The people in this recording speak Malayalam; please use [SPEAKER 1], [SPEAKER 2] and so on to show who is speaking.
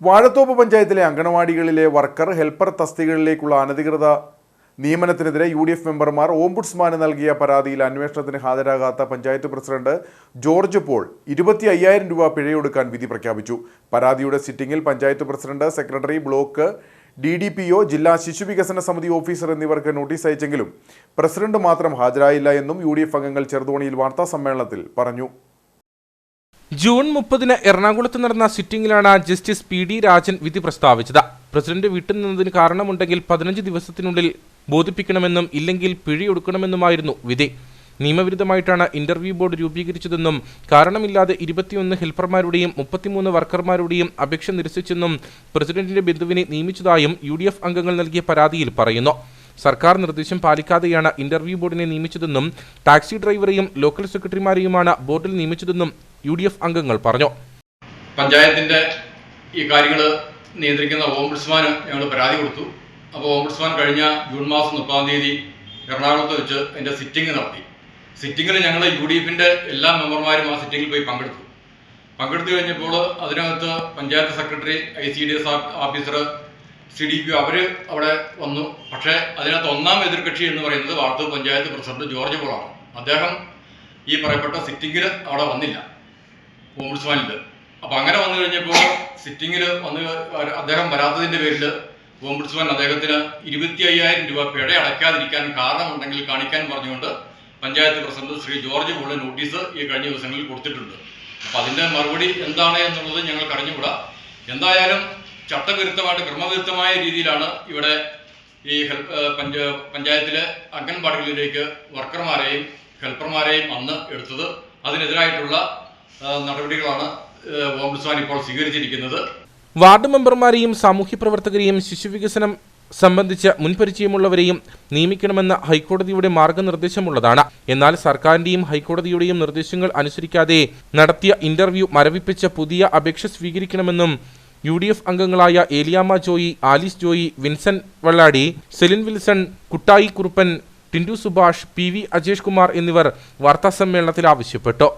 [SPEAKER 1] വാഴത്തോപ്പ് പഞ്ചായത്തിലെ അങ്കണവാടികളിലെ വർക്കർ ഹെൽപ്പർ തസ്തികകളിലേക്കുള്ള അനധികൃത നിയമനത്തിനെതിരെ യു ഡി എഫ് മെമ്പർമാർ ഓംബുഡ്സ്മാന് നൽകിയ പരാതിയിൽ അന്വേഷണത്തിന് ഹാജരാകാത്ത പഞ്ചായത്ത് പ്രസിഡന്റ് ജോർജ് പോൾ ഇരുപത്തി അയ്യായിരം രൂപ പിഴയൊടുക്കാൻ വിധി പ്രഖ്യാപിച്ചു. പരാതിയുടെ സിറ്റിംഗിൽ panchayat president secretary block D D P O ജില്ലാ ശിശുവികസന സമിതി ഓഫീസർ എന്നിവർക്ക് നോട്ടീസ് അയച്ചെങ്കിലും പ്രസിഡന്റ് മാത്രം ഹാജരായില്ല എന്നും യു ഡി എഫ് അംഗങ്ങൾ ചെറുതോണിയിൽ വാർത്താ സമ്മേളനത്തിൽ പറഞ്ഞു.
[SPEAKER 2] ജൂൺ മുപ്പതിന് എറണാകുളത്ത് നടന്ന സിറ്റിംഗിലാണ് ജസ്റ്റിസ് പി ഡി രാജൻ വിധി പ്രസ്താവിച്ചത്. പ്രസിഡന്റ് വിട്ടുനിന്നതിന് കാരണമുണ്ടെങ്കിൽ പതിനഞ്ച് ദിവസത്തിനുള്ളിൽ ബോധിപ്പിക്കണമെന്നും ഇല്ലെങ്കിൽ പിഴയൊടുക്കണമെന്നുമായിരുന്നു വിധി. നിയമവിരുദ്ധമായിട്ടാണ് ഇന്റർവ്യൂ ബോർഡ് രൂപീകരിച്ചതെന്നും കാരണമില്ലാതെ ഇരുപത്തിയൊന്ന് ഹെൽപ്പർമാരുടെയും മുപ്പത്തിമൂന്ന് വർക്കർമാരുടെയും അപേക്ഷ നിരസിച്ചെന്നും പ്രസിഡന്റിന്റെ ബന്ധുവിനെ നിയമിച്ചതായും യു അംഗങ്ങൾ നൽകിയ പരാതിയിൽ പറയുന്നു. സർക്കാർ നിർദ്ദേശം പാലിക്കാതെയാണ് ഇന്റർവ്യൂ ബോർഡിനെ നിയമിച്ചതെന്നും ടാക്സി ഡ്രൈവറെയും ലോക്കൽ സെക്രട്ടറിമാരെയുമാണ് ബോർഡിൽ നിയമിച്ചതെന്നും യു അംഗങ്ങൾ പറഞ്ഞു.
[SPEAKER 3] പഞ്ചായത്തിന്റെ ഈ കാര്യങ്ങൾ നിയന്ത്രിക്കുന്ന ഓംബുഡ്സ്മാന് ഞങ്ങൾ പരാതി കൊടുത്തു. അപ്പോൾ ഓംബുഡ്സ്മാൻ കഴിഞ്ഞ ജൂൺ മാസം മുപ്പതാം തീയതി എറണാകുളത്ത് വെച്ച് അതിന്റെ സിറ്റിംഗ് നടത്തി. സിറ്റിങ്ങിൽ ഞങ്ങൾ യു ഡി എഫിന്റെ എല്ലാ മെമ്പർമാരും ആ സിറ്റിങ്ങിൽ പോയി പങ്കെടുത്തു. പങ്കെടുത്തു കഴിഞ്ഞപ്പോൾ അതിനകത്ത് panchayat secretary I C D S officer C D P അവർ അവിടെ വന്നു. പക്ഷേ അതിനകത്ത് ഒന്നാം എതിർകക്ഷി എന്ന് പറയുന്നത് വാർത്തൂർ പഞ്ചായത്ത് പ്രസിഡന്റ് ജോർജ് പോളാണ്. അദ്ദേഹം ഈ പറയപ്പെട്ട സിറ്റിങ്ങിൽ അവിടെ വന്നില്ല. ഓംബുഡ്സ്മാനിൽ അപ്പോൾ അങ്ങനെ വന്നു കഴിഞ്ഞപ്പോൾ സിറ്റിങ്ങിൽ വന്ന് അദ്ദേഹം വരാത്തതിന്റെ പേരിൽ ഓംബുഡ്സ്മാൻ അദ്ദേഹത്തിന് ഇരുപത്തി അയ്യായിരം രൂപ പിഴ അടയ്ക്കാതിരിക്കാൻ കാരണമുണ്ടെങ്കിൽ കാണിക്കാൻ പറഞ്ഞുകൊണ്ട് പഞ്ചായത്ത് പ്രസിഡന്റ് ശ്രീ ജോർജ് പോളിന് നോട്ടീസ് ഈ കഴിഞ്ഞ ദിവസങ്ങളിൽ കൊടുത്തിട്ടുണ്ട്. അപ്പോൾ അതിന്റെ മറുപടി എന്താണ് എന്നുള്ളത് ഞങ്ങൾക്ക് അറിഞ്ഞുകൂടാ എന്തായാലും ചട്ടവിരുദ്ധമായിട്ട് ക്രമവിരുദ്ധമായ രീതിയിലാണ് ഇവിടെ ഈ ഹെൽപ്പ് പഞ്ച പഞ്ചായത്തിലെ അംഗൻവാടികളിലേക്ക് വർക്കർമാരെയും ഹെൽപ്പർമാരെയും അന്ന് എടുത്തത്. അതിനെതിരായിട്ടുള്ള നടപടികളാണ് ഓംബുസ്വാൻ ഇപ്പോൾ സ്വീകരിച്ചിരിക്കുന്നത്.
[SPEAKER 2] വാർഡ് മെമ്പർമാരെയും സാമൂഹ്യ പ്രവർത്തകരെയും ശിശുവികസനം സംബന്ധിച്ച് മുൻപരിചയമുള്ളവരെയും നിയമിക്കണമെന്ന ഹൈക്കോടതിയുടെ മാർഗനിർദ്ദേശമുള്ളതാണ്. എന്നാൽ സർക്കാരിന്റെയും ഹൈക്കോടതിയുടെയും നിർദ്ദേശങ്ങൾ അനുസരിക്കാതെ നടത്തിയ ഇന്റർവ്യൂ മരവിപ്പിച്ച പുതിയ അപേക്ഷ സ്വീകരിക്കണമെന്നും യു ഡി എഫ് അംഗങ്ങളായ Eliyamma Joy Alice Joy Vinson Valladi Celine Wilson Kuttayi Kuruppan Tindu Subhash P V Ajesh Kumar എന്നിവർ വാർത്താസമ്മേളനത്തിൽ ആവശ്യപ്പെട്ടു.